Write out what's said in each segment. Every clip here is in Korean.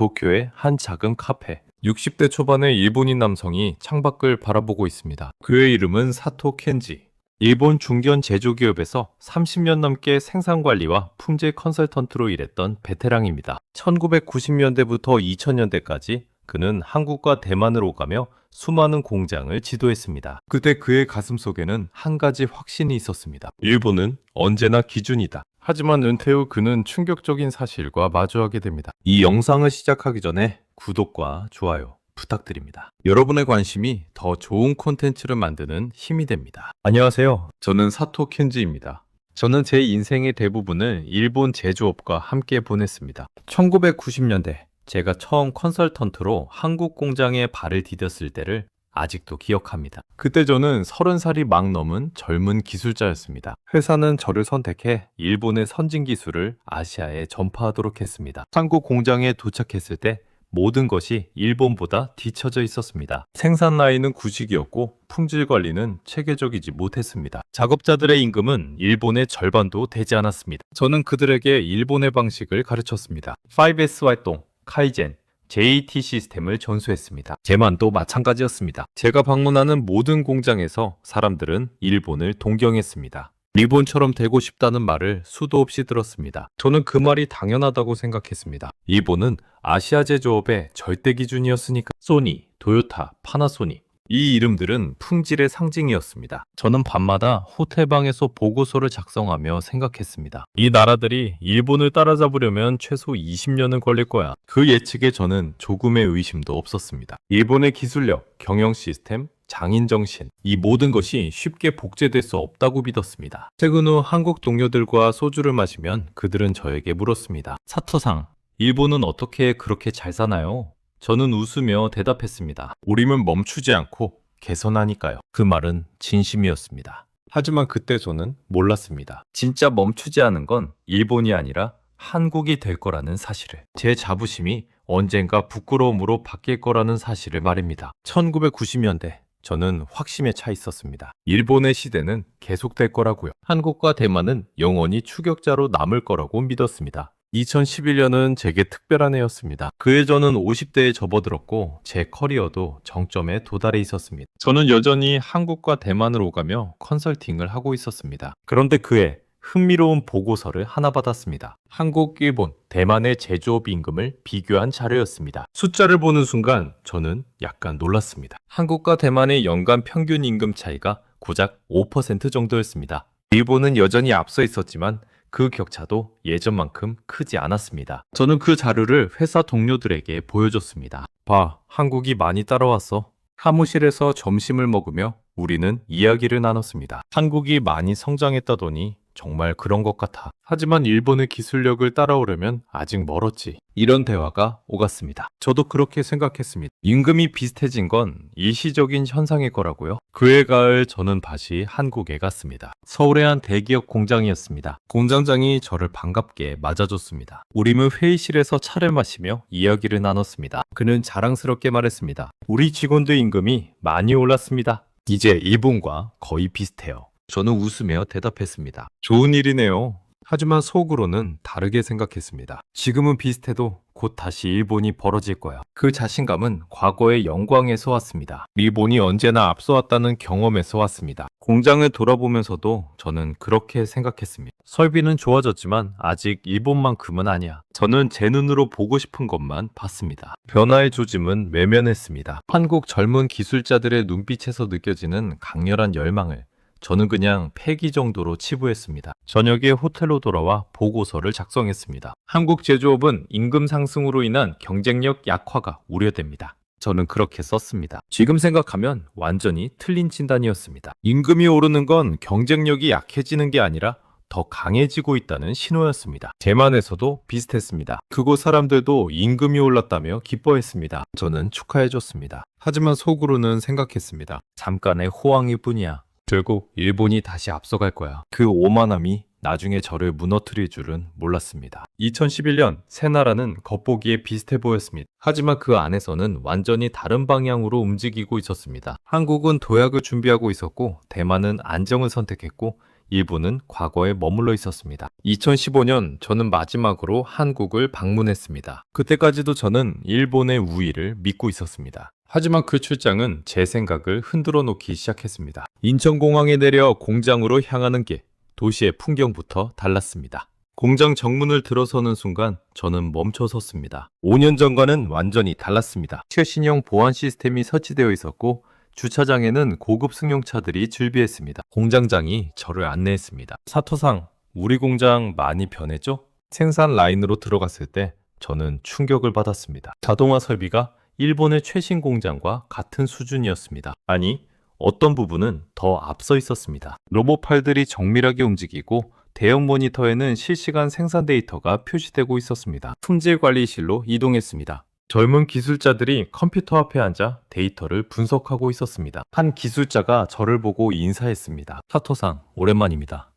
도쿄의 한 작은 카페. 60대 초반의 일본인 남성이 창밖을 바라보고 있습니다. 그의 이름은 사토 켄지. 일본 중견 제조기업에서 30년 넘게 생산 관리와 품질 컨설턴트로 일했던 베테랑입니다. 1990년대부터 2000년대까지 그는 한국과 대만을 오가며 수많은 공장을 지도했습니다. 그때 그의 가슴 속에는 한 가지 확신이 있었습니다. 일본은 언제나 기준이다. 하지만 은퇴 후 그는 충격적인 사실과 마주하게 됩니다. 이 영상을 시작하기 전에 구독과 좋아요 부탁드립니다. 여러분의 관심이 더 좋은 콘텐츠를 만드는 힘이 됩니다. 안녕하세요. 저는 사토 켄지입니다. 저는 제 인생의 대부분을 일본 제조업과 함께 보냈습니다. 1990년대 제가 처음 컨설턴트로 한국 공장에 발을 디뎠을 때를 아직도 기억합니다. 그때 저는 30살이 막 넘은 젊은 기술자였습니다. 회사는 저를 선택해 일본의 선진 기술을 아시아에 전파하도록 했습니다. 한국 공장에 도착했을 때 모든 것이 일본보다 뒤처져 있었습니다. 생산 라인은 구식이었고 품질 관리는 체계적이지 못했습니다. 작업자들의 임금은 일본의 절반도 되지 않았습니다. 저는 그들에게 일본의 방식을 가르쳤습니다. 5S 활동, 카이젠, JT 시스템을 전수했습니다. 제만도 마찬가지였습니다. 제가 방문하는 모든 공장에서 사람들은 일본을 동경했습니다. 일본처럼 되고 싶다는 말을 수도 없이 들었습니다. 저는 그 말이 당연하다고 생각했습니다. 일본은 아시아 제조업의 절대 기준이었으니까 소니, 도요타, 파나소닉 이 이름들은 품질의 상징이었습니다. 저는 밤마다 호텔방에서 보고서를 작성하며 생각했습니다. 이 나라들이 일본을 따라잡으려면 최소 20년은 걸릴 거야. 그 예측에 저는 조금의 의심도 없었습니다. 일본의 기술력, 경영 시스템, 장인 정신, 이 모든 것이 쉽게 복제될 수 없다고 믿었습니다. 퇴근 후 한국 동료들과 소주를 마시면 그들은 저에게 물었습니다. 사토상, 일본은 어떻게 그렇게 잘 사나요? 저는 웃으며 대답했습니다. 우림은 멈추지 않고 개선하니까요. 그 말은 진심이었습니다. 하지만 그때 저는 몰랐습니다. 진짜 멈추지 않은 건 일본이 아니라 한국이 될 거라는 사실을. 제 자부심이 언젠가 부끄러움으로 바뀔 거라는 사실을 말입니다. 1990년대 저는 확신에 차 있었습니다. 일본의 시대는 계속될 거라고요. 한국과 대만은 영원히 추격자로 남을 거라고 믿었습니다. 2011년은 제게 특별한 해였습니다. 그해 저는 50대에 접어들었고 제 커리어도 정점에 도달해 있었습니다. 저는 여전히 한국과 대만을 오가며 컨설팅을 하고 있었습니다. 그런데 그해 흥미로운 보고서를 하나 받았습니다. 한국, 일본, 대만의 제조업 임금을 비교한 자료였습니다. 숫자를 보는 순간 저는 약간 놀랐습니다. 한국과 대만의 연간 평균 임금 차이가 고작 5% 정도였습니다. 일본은 여전히 앞서 있었지만 그 격차도 예전만큼 크지 않았습니다. 저는 그 자료를 회사 동료들에게 보여줬습니다. 봐, 한국이 많이 따라왔어. 사무실에서 점심을 먹으며 우리는 이야기를 나눴습니다. 한국이 많이 성장했다더니 정말 그런 것 같아. 하지만 일본의 기술력을 따라오려면 아직 멀었지. 이런 대화가 오갔습니다. 저도 그렇게 생각했습니다. 임금이 비슷해진 건 일시적인 현상일 거라고요. 그해 가을 저는 다시 한국에 갔습니다. 서울의 한 대기업 공장이었습니다. 공장장이 저를 반갑게 맞아줬습니다. 우림은 회의실에서 차를 마시며 이야기를 나눴습니다. 그는 자랑스럽게 말했습니다. 우리 직원들 임금이 많이 올랐습니다. 이제 일본과 거의 비슷해요. 저는 웃으며 대답했습니다. 좋은 일이네요. 하지만 속으로는 다르게 생각했습니다. 지금은 비슷해도 곧 다시 일본이 벌어질 거야. 그 자신감은 과거의 영광에서 왔습니다. 일본이 언제나 앞서왔다는 경험에서 왔습니다. 공장을 돌아보면서도 저는 그렇게 생각했습니다. 설비는 좋아졌지만 아직 일본만큼은 아니야. 저는 제 눈으로 보고 싶은 것만 봤습니다. 변화의 조짐은 외면했습니다. 한국 젊은 기술자들의 눈빛에서 느껴지는 강렬한 열망을 저는 그냥 폐기 정도로 치부했습니다. 저녁에 호텔로 돌아와 보고서를 작성했습니다. 한국 제조업은 임금 상승으로 인한 경쟁력 약화가 우려됩니다. 저는 그렇게 썼습니다. 지금 생각하면 완전히 틀린 진단이었습니다. 임금이 오르는 건 경쟁력이 약해지는 게 아니라 더 강해지고 있다는 신호였습니다. 대만에서도 비슷했습니다. 그곳 사람들도 임금이 올랐다며 기뻐했습니다. 저는 축하해줬습니다. 하지만 속으로는 생각했습니다. 잠깐의 호황일 뿐이야. 결국 일본이 다시 앞서갈 거야. 그 오만함이 나중에 저를 무너뜨릴 줄은 몰랐습니다. 2011년 새 나라는 겉보기에 비슷해 보였습니다. 하지만 그 안에서는 완전히 다른 방향으로 움직이고 있었습니다. 한국은 도약을 준비하고 있었고 대만은 안정을 선택했고 일본은 과거에 머물러 있었습니다. 2015년 저는 마지막으로 한국을 방문했습니다. 그때까지도 저는 일본의 우위를 믿고 있었습니다. 하지만 그 출장은 제 생각을 흔들어 놓기 시작했습니다. 인천공항에 내려 공장으로 향하는 길, 도시의 풍경부터 달랐습니다. 공장 정문을 들어서는 순간 저는 멈춰 섰습니다. 5년 전과는 완전히 달랐습니다. 최신형 보안 시스템이 설치되어 있었고 주차장에는 고급 승용차들이 즐비했습니다. 공장장이 저를 안내했습니다. 사토상, 우리 공장 많이 변했죠? 생산 라인으로 들어갔을 때 저는 충격을 받았습니다. 자동화 설비가 일본의 최신 공장과 같은 수준이었습니다. 아니, 어떤 부분은 더 앞서 있었습니다. 로봇팔들이 정밀하게 움직이고 대형 모니터에는 실시간 생산 데이터가 표시되고 있었습니다. 품질 관리실로 이동했습니다. 젊은 기술자들이 컴퓨터 앞에 앉아 데이터를 분석하고 있었습니다. 한 기술자가 저를 보고 인사했습니다. 사토상, 오랜만입니다.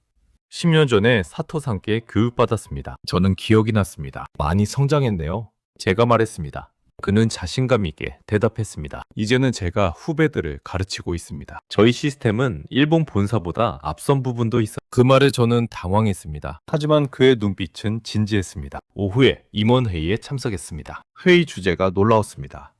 10년 전에 사토상께 교육받았습니다. 저는 기억이 났습니다. 많이 성장했네요. 제가 말했습니다. 그는 자신감 있게 대답했습니다. 이제는 제가 후배들을 가르치고 있습니다. 저희 시스템은 일본 본사보다 앞선 부분도 있어. 그 말에 저는 당황했습니다. 하지만 그의 눈빛은 진지했습니다. 오후에 임원회의에 참석했습니다. 회의 주제가 놀라웠습니다.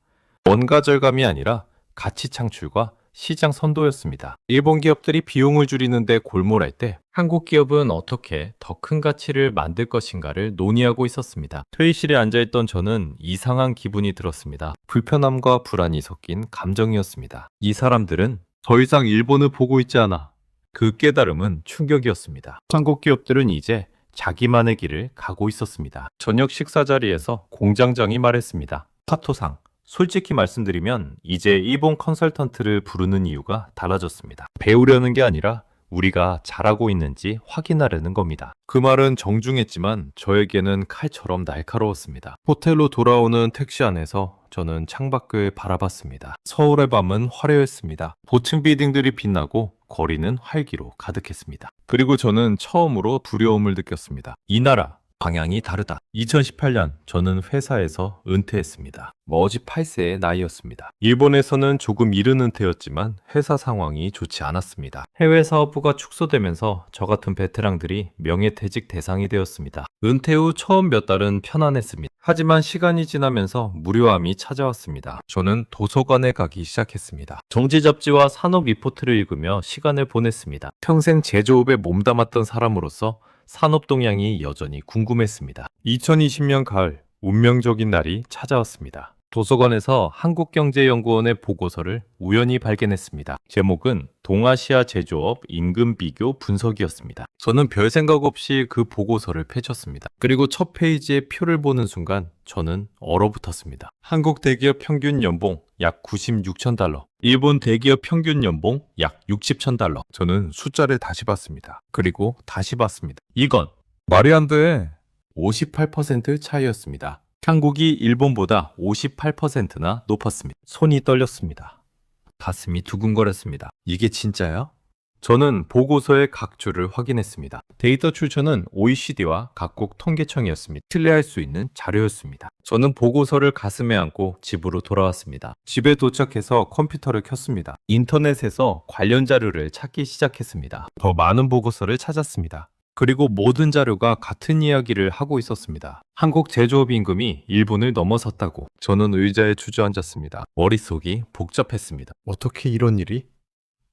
원가 절감이 아니라 가치 창출과 시장 선도였습니다. 일본 기업들이 비용을 줄이는데 골몰할 때 한국 기업은 어떻게 더 큰 가치를 만들 것인가를 논의하고 있었습니다. 회의실에 앉아있던 저는 이상한 기분이 들었습니다. 불편함과 불안이 섞인 감정이었습니다. 이 사람들은 더 이상 일본을 보고 있지 않아. 그 깨달음은 충격이었습니다. 한국 기업들은 이제 자기만의 길을 가고 있었습니다. 저녁 식사 자리에서 공장장이 말했습니다. 사토상, 솔직히 말씀드리면 이제 일본 컨설턴트를 부르는 이유가 달라졌습니다. 배우려는 게 아니라 우리가 잘하고 있는지 확인하려는 겁니다. 그 말은 정중했지만 저에게는 칼처럼 날카로웠습니다. 호텔로 돌아오는 택시 안에서 저는 창밖을 바라봤습니다. 서울의 밤은 화려했습니다. 고층 빌딩들이 빛나고 거리는 활기로 가득했습니다. 그리고 저는 처음으로 두려움을 느꼈습니다. 이 나라, 방향이 다르다. 2018년 저는 회사에서 은퇴했습니다. 머지 8세의 나이였습니다. 일본에서는 조금 이른 은퇴였지만 회사 상황이 좋지 않았습니다. 해외 사업부가 축소되면서 저 같은 베테랑들이 명예퇴직 대상이 되었습니다. 은퇴 후 처음 몇 달은 편안했습니다. 하지만 시간이 지나면서 무료함이 찾아왔습니다. 저는 도서관에 가기 시작했습니다. 정치 잡지와 산업 리포트를 읽으며 시간을 보냈습니다. 평생 제조업에 몸담았던 사람으로서 산업 동향이 여전히 궁금했습니다. 2020년 가을, 운명적인 날이 찾아왔습니다. 도서관에서 한국경제연구원의 보고서를 우연히 발견했습니다. 제목은 동아시아 제조업 임금 비교 분석이었습니다. 저는 별 생각 없이 그 보고서를 펼쳤습니다. 그리고 첫 페이지에 표를 보는 순간 저는 얼어붙었습니다. 한국 대기업 평균 연봉 약 96천 달러, 일본 대기업 평균 연봉 약 60천 달러. 저는 숫자를 다시 봤습니다. 그리고 다시 봤습니다. 이건 말이 안 돼. 58% 차이였습니다. 한국이 일본보다 58%나 높았습니다. 손이 떨렸습니다. 가슴이 두근거렸습니다. 이게 진짜야? 저는 보고서의 각 줄을 확인했습니다. 데이터 출처는 OECD와 각국 통계청이었습니다. 신뢰할 수 있는 자료였습니다. 저는 보고서를 가슴에 안고 집으로 돌아왔습니다. 집에 도착해서 컴퓨터를 켰습니다. 인터넷에서 관련 자료를 찾기 시작했습니다. 더 많은 보고서를 찾았습니다. 그리고 모든 자료가 같은 이야기를 하고 있었습니다. 한국 제조업 임금이 일본을 넘어섰다고. 저는 의자에 주저앉았습니다. 머릿속이 복잡했습니다. 어떻게 이런 일이?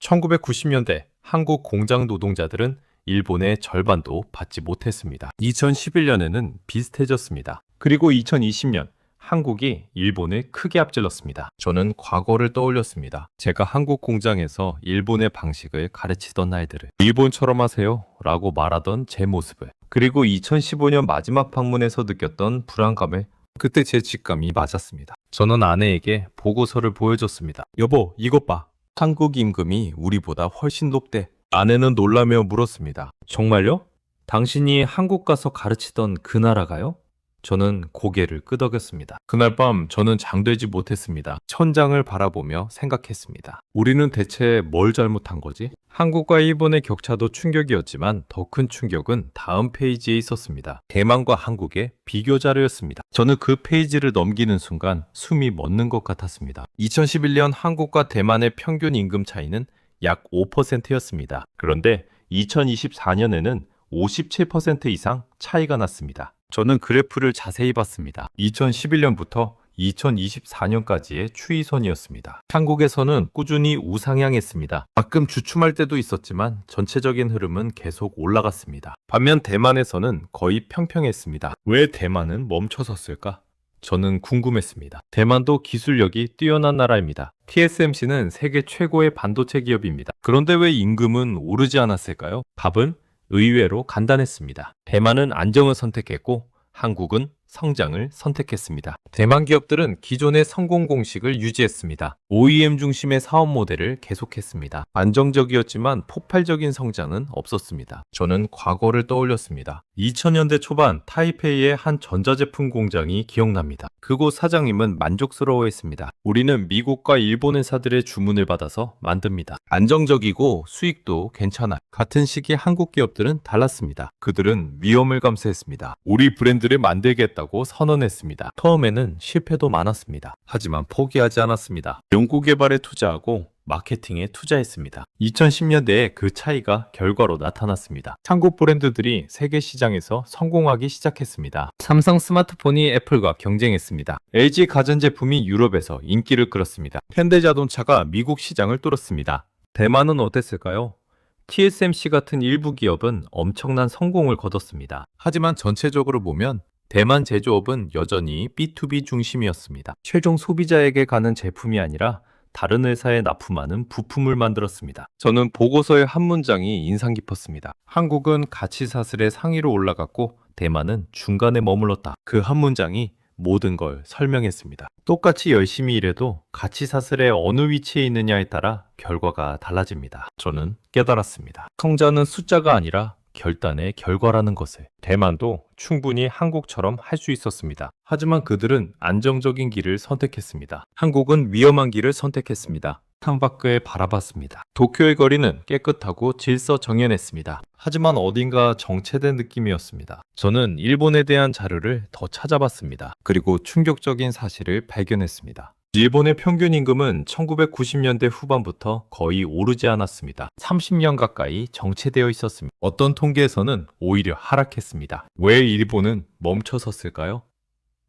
1990년대 한국 공장 노동자들은 일본의 절반도 받지 못했습니다. 2011년에는 비슷해졌습니다. 그리고 2020년 한국이 일본을 크게 앞질렀습니다. 저는 과거를 떠올렸습니다. 제가 한국 공장에서 일본의 방식을 가르치던 날들을 일본처럼 하세요 라고 말하던 제 모습을 그리고 2015년 마지막 방문에서 느꼈던 불안감을 그때 제 직감이 맞았습니다. 저는 아내에게 보고서를 보여줬습니다. 여보, 이것 봐. 한국 임금이 우리보다 훨씬 높대. 아내는 놀라며 물었습니다. 정말요? 당신이 한국 가서 가르치던 그 나라가요? 저는 고개를 끄덕였습니다. 그날 밤 저는 잠들지 못했습니다. 천장을 바라보며 생각했습니다. 우리는 대체 뭘 잘못한 거지? 한국과 일본의 격차도 충격이었지만 더 큰 충격은 다음 페이지에 있었습니다. 대만과 한국의 비교 자료였습니다. 저는 그 페이지를 넘기는 순간 숨이 멎는 것 같았습니다. 2011년 한국과 대만의 평균 임금 차이는 약 5%였습니다. 그런데 2024년에는 57% 이상 차이가 났습니다. 저는 그래프를 자세히 봤습니다. 2011년부터 2024년까지의 추이선이었습니다. 한국에서는 꾸준히 우상향했습니다. 가끔 주춤할 때도 있었지만 전체적인 흐름은 계속 올라갔습니다. 반면 대만에서는 거의 평평했습니다. 왜 대만은 멈춰섰을까? 저는 궁금했습니다. 대만도 기술력이 뛰어난 나라입니다. TSMC는 세계 최고의 반도체 기업입니다. 그런데 왜 임금은 오르지 않았을까요? 답은 의외로 간단했습니다. 대만은 안정을 선택했고 한국은 성장을 선택했습니다. 대만 기업들은 기존의 성공 공식을 유지했습니다. OEM 중심의 사업 모델을 계속했습니다. 안정적이었지만 폭발적인 성장은 없었습니다. 저는 과거를 떠올렸습니다. 2000년대 초반 타이페이의 한 전자제품 공장이 기억납니다. 그곳 사장님은 만족스러워했습니다. 우리는 미국과 일본 회사들의 주문을 받아서 만듭니다. 안정적이고 수익도 괜찮아. 같은 시기 한국 기업들은 달랐습니다. 그들은 위험을 감수했습니다. 우리 브랜드를 만들겠다 고 선언했습니다. 처음에는 실패도 많았습니다. 하지만 포기하지 않았습니다. 연구 개발에 투자하고 마케팅에 투자했습니다. 2010년대에 그 차이가 결과로 나타났습니다. 한국 브랜드들이 세계 시장에서 성공하기 시작했습니다. 삼성 스마트폰이 애플과 경쟁했습니다. LG 가전제품이 유럽에서 인기를 끌었습니다. 현대 자동차가 미국 시장을 뚫었습니다. 대만은 어땠을까요? TSMC 같은 일부 기업은 엄청난 성공을 거뒀습니다. 하지만 전체적으로 보면 대만 제조업은 여전히 B2B 중심이었습니다. 최종 소비자에게 가는 제품이 아니라 다른 회사에 납품하는 부품을 만들었습니다. 저는 보고서의 한 문장이 인상 깊었습니다. 한국은 가치 사슬의 상위로 올라갔고 대만은 중간에 머물렀다. 그 한 문장이 모든 걸 설명했습니다. 똑같이 열심히 일해도 가치 사슬의 어느 위치에 있느냐에 따라 결과가 달라집니다. 저는 깨달았습니다. 성자는 숫자가 아니라 결단의 결과라는 것을. 대만도 충분히 한국처럼 할 수 있었습니다. 하지만 그들은 안정적인 길을 선택했습니다. 한국은 위험한 길을 선택했습니다. 창밖을 바라봤습니다. 도쿄의 거리는 깨끗하고 질서 정연했습니다. 하지만 어딘가 정체된 느낌이었습니다. 저는 일본에 대한 자료를 더 찾아봤습니다. 그리고 충격적인 사실을 발견했습니다. 일본의 평균 임금은 1990년대 후반부터 거의 오르지 않았습니다. 30년 가까이 정체되어 있었습니다. 어떤 통계에서는 오히려 하락했습니다. 왜 일본은 멈춰섰을까요?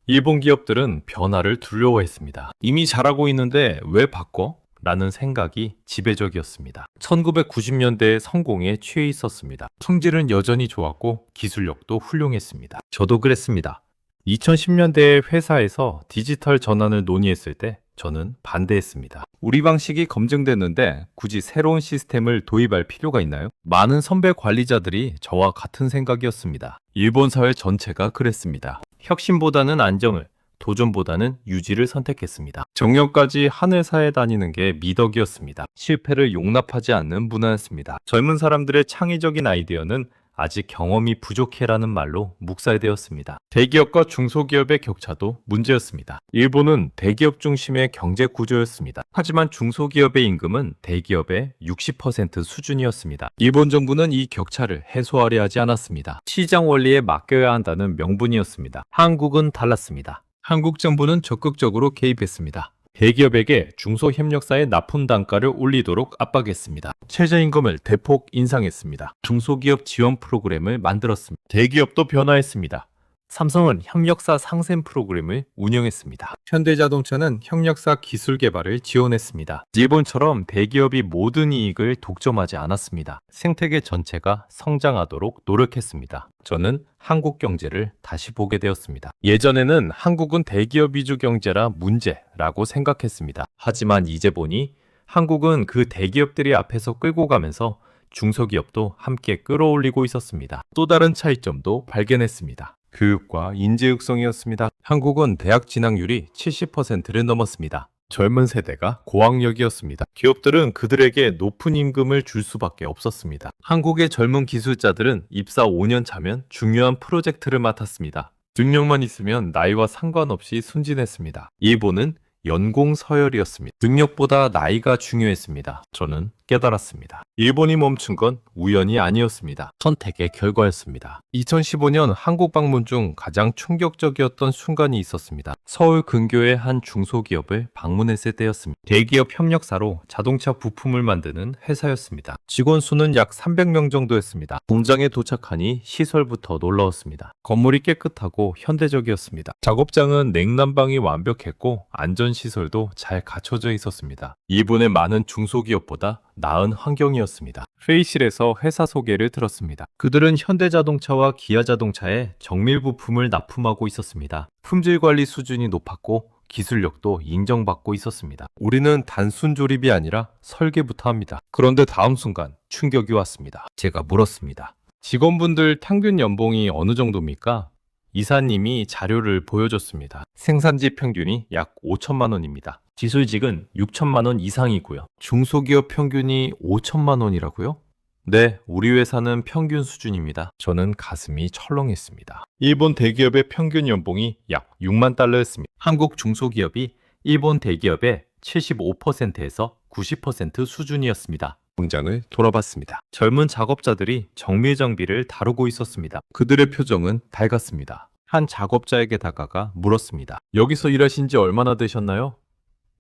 일본 기업들은 변화를 두려워했습니다. 이미 잘하고 있는데 왜 바꿔? 라는 생각이 지배적이었습니다. 1990년대의 성공에 취해 있었습니다. 성질은 여전히 좋았고 기술력도 훌륭했습니다. 저도 그랬습니다. 2010년대에 회사에서 디지털 전환을 논의했을 때 저는 반대했습니다. 우리 방식이 검증됐는데 굳이 새로운 시스템을 도입할 필요가 있나요? 많은 선배 관리자들이 저와 같은 생각이었습니다. 일본 사회 전체가 그랬습니다. 혁신보다는 안정을, 도전보다는 유지를 선택했습니다. 정년까지 한 회사에 다니는 게 미덕이었습니다. 실패를 용납하지 않는 문화였습니다. 젊은 사람들의 창의적인 아이디어는 아직 경험이 부족해라는 말로 묵살되었습니다. 대기업과 중소기업의 격차도 문제였습니다. 일본은 대기업 중심의 경제 구조였습니다. 하지만 중소기업의 임금은 대기업의 60% 수준이었습니다. 일본 정부는 이 격차를 해소하려 하지 않았습니다. 시장 원리에 맡겨야 한다는 명분이었습니다. 한국은 달랐습니다. 한국 정부는 적극적으로 개입했습니다. 대기업에게 중소협력사의 납품 단가를 올리도록 압박했습니다. 최저임금을 대폭 인상했습니다. 중소기업 지원 프로그램을 만들었습니다. 대기업도 변화했습니다. 삼성은 협력사 상생 프로그램을 운영했습니다. 현대자동차는 협력사 기술 개발을 지원했습니다. 일본처럼 대기업이 모든 이익을 독점하지 않았습니다. 생태계 전체가 성장하도록 노력했습니다. 저는 한국 경제를 다시 보게 되었습니다. 예전에는 한국은 대기업 위주 경제라 문제라고 생각했습니다. 하지만 이제 보니 한국은 그 대기업들이 앞에서 끌고 가면서 중소기업도 함께 끌어올리고 있었습니다. 또 다른 차이점도 발견했습니다. 교육과 인재 육성이었습니다. 한국은 대학 진학률이 70%를 넘었습니다. 젊은 세대가 고학력이었습니다. 기업들은 그들에게 높은 임금을 줄 수밖에 없었습니다. 한국의 젊은 기술자들은 입사 5년 차면 중요한 프로젝트를 맡았습니다. 능력만 있으면 나이와 상관없이 순진했습니다. 일본은 연공 서열이었습니다. 능력보다 나이가 중요했습니다. 저는 깨달았습니다. 일본이 멈춘 건 우연이 아니었습니다. 선택의 결과였습니다. 2015년 한국 방문 중 가장 충격적이었던 순간이 있었습니다. 서울 근교의 한 중소기업을 방문했을 때였습니다. 대기업 협력사로 자동차 부품을 만드는 회사였습니다. 직원 수는 약 300명 정도였습니다. 공장에 도착하니 시설부터 놀라웠습니다. 건물이 깨끗하고 현대적이었습니다. 작업장은 냉난방이 완벽했고 안전시설도 잘 갖춰져 있었습니다. 일본의 많은 중소기업보다 나은 환경이었습니다. 회의실에서 회사 소개를 들었습니다. 그들은 현대자동차와 기아자동차에 정밀 부품을 납품하고 있었습니다. 품질 관리 수준이 높았고 기술력도 인정받고 있었습니다. 우리는 단순 조립이 아니라 설계부터 합니다. 그런데 다음 순간 충격이 왔습니다. 제가 물었습니다. 직원분들 평균 연봉이 어느 정도입니까? 이사님이 자료를 보여줬습니다. 생산지 평균이 약 5천만 원입니다. 기술직은 6천만 원 이상이고요. 중소기업 평균이 5천만 원이라고요? 네, 우리 회사는 평균 수준입니다. 저는 가슴이 철렁했습니다. 일본 대기업의 평균 연봉이 약 6만 달러였습니다. 한국 중소기업이 일본 대기업의 75%에서 90% 수준이었습니다. 공장을 돌아봤습니다. 젊은 작업자들이 정밀 장비를 다루고 있었습니다. 그들의 표정은 밝았습니다. 한 작업자에게 다가가 물었습니다. 여기서 일하신 지 얼마나 되셨나요?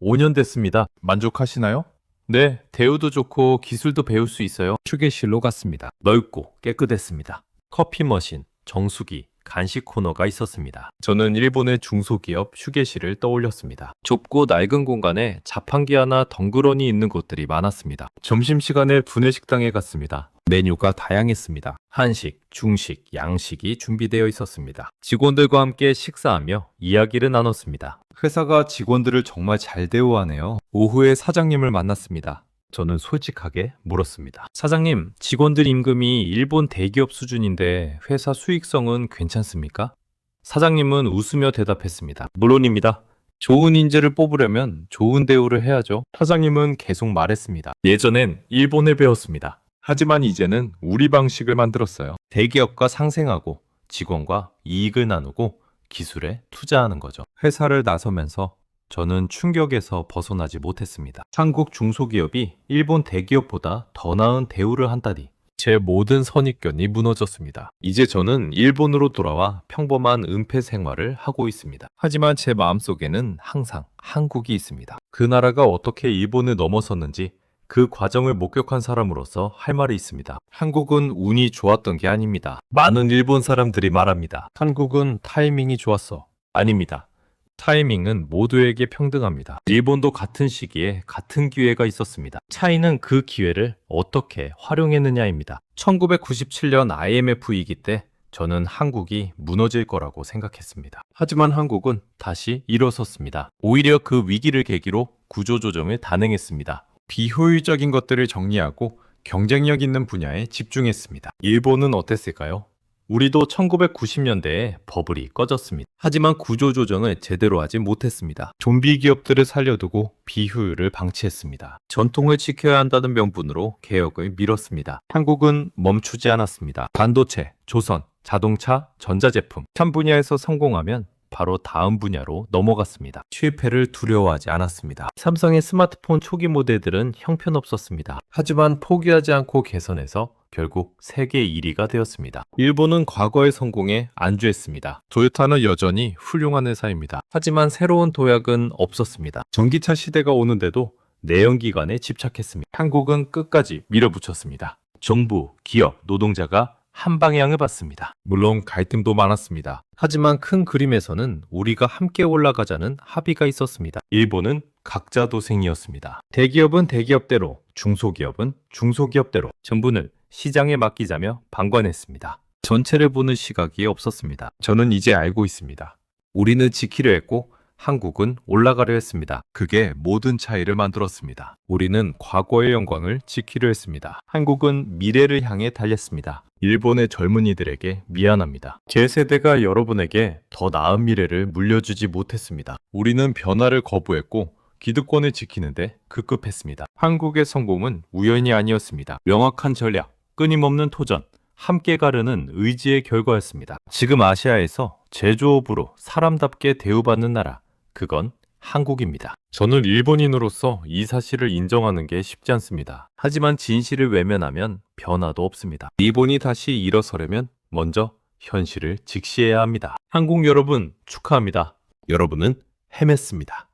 5년 됐습니다. 만족하시나요? 네, 대우도 좋고 기술도 배울 수 있어요. 휴게실로 갔습니다. 넓고 깨끗했습니다. 커피 머신, 정수기, 간식 코너가 있었습니다. 저는 일본의 중소기업 휴게실을 떠올렸습니다. 좁고 낡은 공간에 자판기 하나 덩그러니 있는 곳들이 많았습니다. 점심시간에 분해식당에 갔습니다. 메뉴가 다양했습니다. 한식, 중식, 양식이 준비되어 있었습니다. 직원들과 함께 식사하며 이야기를 나눴습니다. 회사가 직원들을 정말 잘 대우하네요. 오후에 사장님을 만났습니다. 저는 솔직하게 물었습니다. 사장님, 직원들 임금이 일본 대기업 수준인데 회사 수익성은 괜찮습니까? 사장님은 웃으며 대답했습니다. 물론입니다. 좋은 인재를 뽑으려면 좋은 대우를 해야죠. 사장님은 계속 말했습니다. 예전엔 일본을 배웠습니다. 하지만 이제는 우리 방식을 만들었어요. 대기업과 상생하고 직원과 이익을 나누고 기술에 투자하는 거죠. 회사를 나서면서 저는 충격에서 벗어나지 못했습니다. 한국 중소기업이 일본 대기업보다 더 나은 대우를 한다니. 제 모든 선입견이 무너졌습니다. 이제 저는 일본으로 돌아와 평범한 은폐 생활을 하고 있습니다. 하지만 제 마음속에는 항상 한국이 있습니다. 그 나라가 어떻게 일본을 넘어섰는지 그 과정을 목격한 사람으로서 할 말이 있습니다. 한국은 운이 좋았던 게 아닙니다. 많은 일본 사람들이 말합니다. 한국은 타이밍이 좋았어. 아닙니다. 타이밍은 모두에게 평등합니다. 일본도 같은 시기에 같은 기회가 있었습니다. 차이는 그 기회를 어떻게 활용했느냐입니다. 1997년 IMF 위기 때 저는 한국이 무너질 거라고 생각했습니다. 하지만 한국은 다시 일어섰습니다. 오히려 그 위기를 계기로 구조조정을 단행했습니다. 비효율적인 것들을 정리하고 경쟁력 있는 분야에 집중했습니다. 일본은 어땠을까요? 우리도 1990년대에 버블이 꺼졌습니다. 하지만 구조 조정을 제대로 하지 못했습니다. 좀비 기업들을 살려두고 비효율을 방치했습니다. 전통을 지켜야 한다는 명분으로 개혁을 미뤘습니다. 한국은 멈추지 않았습니다. 반도체, 조선, 자동차, 전자제품, 3분야에서 성공하면 바로 다음 분야로 넘어갔습니다. 실패를 두려워하지 않았습니다. 삼성의 스마트폰 초기 모델들은 형편없었습니다. 하지만 포기하지 않고 개선해서 결국 세계 1위가 되었습니다. 일본은 과거의 성공에 안주했습니다. 토요타는 여전히 훌륭한 회사입니다. 하지만 새로운 도약은 없었습니다. 전기차 시대가 오는데도 내연기관에 집착했습니다. 한국은 끝까지 밀어붙였습니다. 정부, 기업, 노동자가 한 방향을 봤습니다. 물론 갈등도 많았습니다. 하지만 큰 그림에서는 우리가 함께 올라가자는 합의가 있었습니다. 일본은 각자 도생이었습니다. 대기업은 대기업대로, 중소기업은 중소기업대로 전부는 시장에 맡기자며 방관했습니다. 전체를 보는 시각이 없었습니다. 저는 이제 알고 있습니다. 우리는 지키려 했고 한국은 올라가려 했습니다. 그게 모든 차이를 만들었습니다. 우리는 과거의 영광을 지키려 했습니다. 한국은 미래를 향해 달렸습니다. 일본의 젊은이들에게 미안합니다. 제 세대가 여러분에게 더 나은 미래를 물려주지 못했습니다. 우리는 변화를 거부했고 기득권을 지키는데 급급했습니다. 한국의 성공은 우연이 아니었습니다. 명확한 전략, 끊임없는 토전, 함께 가려는 의지의 결과였습니다. 지금 아시아에서 제조업으로 사람답게 대우받는 나라, 그건 한국입니다. 저는 일본인으로서 이 사실을 인정하는 게 쉽지 않습니다. 하지만 진실을 외면하면 변화도 없습니다. 일본이 다시 일어서려면 먼저 현실을 직시해야 합니다. 한국 여러분 축하합니다. 여러분은 해냈습니다.